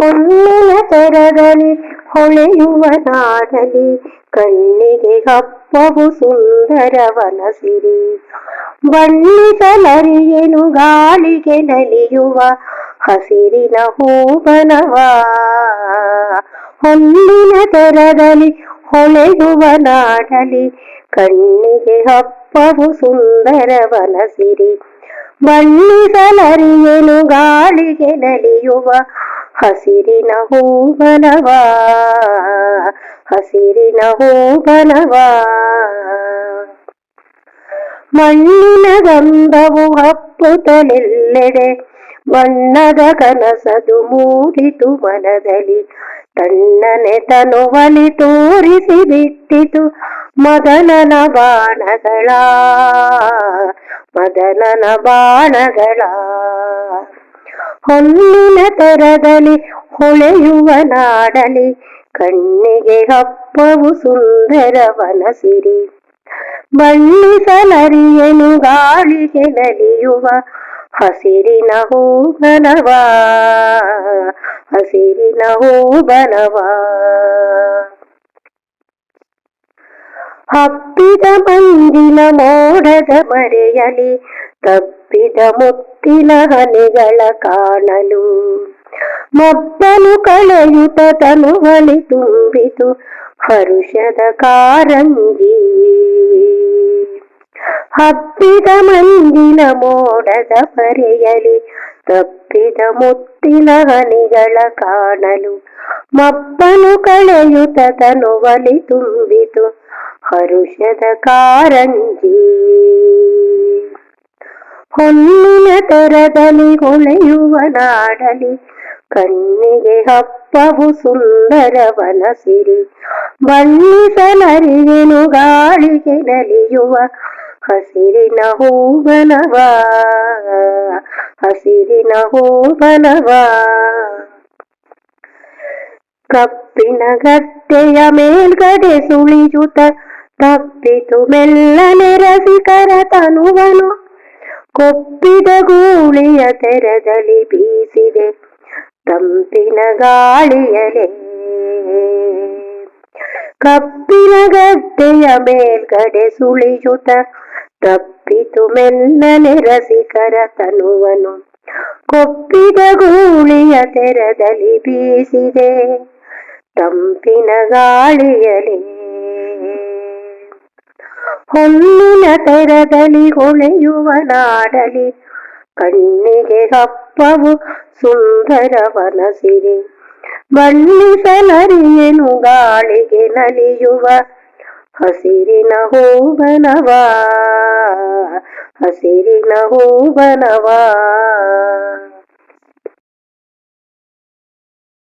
ಹೊನ್ನಿನ ತೆರದಲ್ಲಿ ಹೊಳೆಯುವ ನಾಡಲಿ ಕಣ್ಣಿಗೆ ಹಪ್ಪವು ಸುಂದರವನ ಸಿರಿ ಬಣ್ಣಿಸಲರಿಯನು ಗಾಳಿಗೆ ನಲಿಯುವ ಹಸಿರಿನ ಹೂವನವ ಹೊನ್ನಿನ ತೆರದಲ್ಲಿ ಹೊಳೆಯುವ ನಾಡಲಿ ಕಣ್ಣಿಗೆ ಹಪ್ಪವು ಸುಂದರವನ ಸಿರಿ ಬಣ್ಣಿಸಲರಿಯನು ಗಾಳಿಗೆ ನಲಿಯುವ ಹಸಿರಿನ ಹೂವನವ? ಹಸಿರಿನ ಹೂವನವ? ಮಣ್ಣಿನ ಗಂಧವು ಹಪ್ಪುತ್ತಲೆಲ್ಲೆಡೆ ಬಣ್ಣದ ಕನಸದು ಮೂಡಿತು ಮನದಲ್ಲಿ. ತಣ್ಣನೆ ತನುವಲಿ ತೋರಿಸಿ ಬಿಟ್ಟಿತು ಮದನನ ಬಾಣಗಳ ಮದನನ ಬಾಣಗಳ. ಹೊನ್ನಿನ ತೆರದಲ್ಲಿ ಹೊಳೆಯುವ ನಾಡಲಿ, ಕಣ್ಣಿಗೆ ಹಪ್ಪವು ಸುಂದರವನ ಸಿರಿ ಬಣ್ಣಿಸಲರಿಯನು ಗಾಳಿಗೆ ನಲಿಯುವ ಹಸಿರಿನ ಹೂಬನವ ಹಸಿರಿನ ಹೂಬನವ ಹಬ್ಬಿದ ಮಂದಿನ ಮೋಡದ ಮರೆಯಲಿ ತಪ್ಪಿದ ಮುತ್ತಿನ ಹನಿಗಳ ಕಾಣಲು ಕಳೆಯುತ ತನು ತನುವಲಿ ತುಂಬಿತು ಹರುಷದ ಕಾರಂಗಿ ಹಬ್ಬಿದ ಮಂಜಿನ ಮೋಡದ ಪರೆಯಲಿ ತಪ್ಪಿದ ಮುತ್ತಿನ ಹನಿಗಳ ಕಾಣಲು. ಮಬ್ಬನು ತನು ತನುವಲಿ ತುಂಬಿತು ಹರುಷದ ಕಾರಂಜಿ. ಹೊನ್ನಿನ ತೆರದಲ್ಲಿ ಹೊಳೆಯುವ ನಾಡಲಿ ಕಣ್ಣಿಗೆ ಹಪ್ಪವು ಸುಂದರವನ ಸಿರಿ ಬಣ್ಣಿಸಲರಿಯನು ಗಾಳಿಗೆ ನಲಿಯುವ ಹಸಿರಿನ ಹೂವನವ ಹಸಿರಿನ ಹೂವನವ ಕಪ್ಪಿನ ಗದ್ದೆಯ ಮೇಲ್ಗಡೆ ಸುಳಿಯುತ್ತ ತಪ್ಪಿತು ಮೆಲ್ಲನೆ ರಸಿಕರ ತನುವನು ಕೊಪ್ಪಿದ ಗೂಳಿಯ ತೆರದಲ್ಲಿ ಬೀಸಿದೆ ತಂಪಿನ ಗಾಳಿಯಲೆ. ಕಪ್ಪಿನ ಗದ್ದೆಯ ಮೇಲ್ಗಡೆ ಸುಳಿಯುತ್ತ ತಪ್ಪಿತು ಮೆಲ್ಲನೆ ರಸಿಕರ ತನುವನು. ಕೊಪ್ಪಿದ ಗೂಳಿಯ ತೆರದಲ್ಲಿ ಬೀಸಿದೆ ತಂಪಿನ ಗಾಳಿಯಲೆ. ಹೊನ್ನಿನ ತೆರದಲ್ಲಿ ಹೊಳೆಯುವ ನಾಡಲಿ. ಕಣ್ಣಿಗೆ ಹಪ್ಪವು ಸುಂದರವನ ಸಿರಿ ಬಣ್ಣಿಸಲರಿಯನು ಗಾಳಿಗೆ ನಲಿಯುವ ಹಸಿರಿನ ಹೂವನವ. ಹಸಿರಿನ ಹೂವನವ.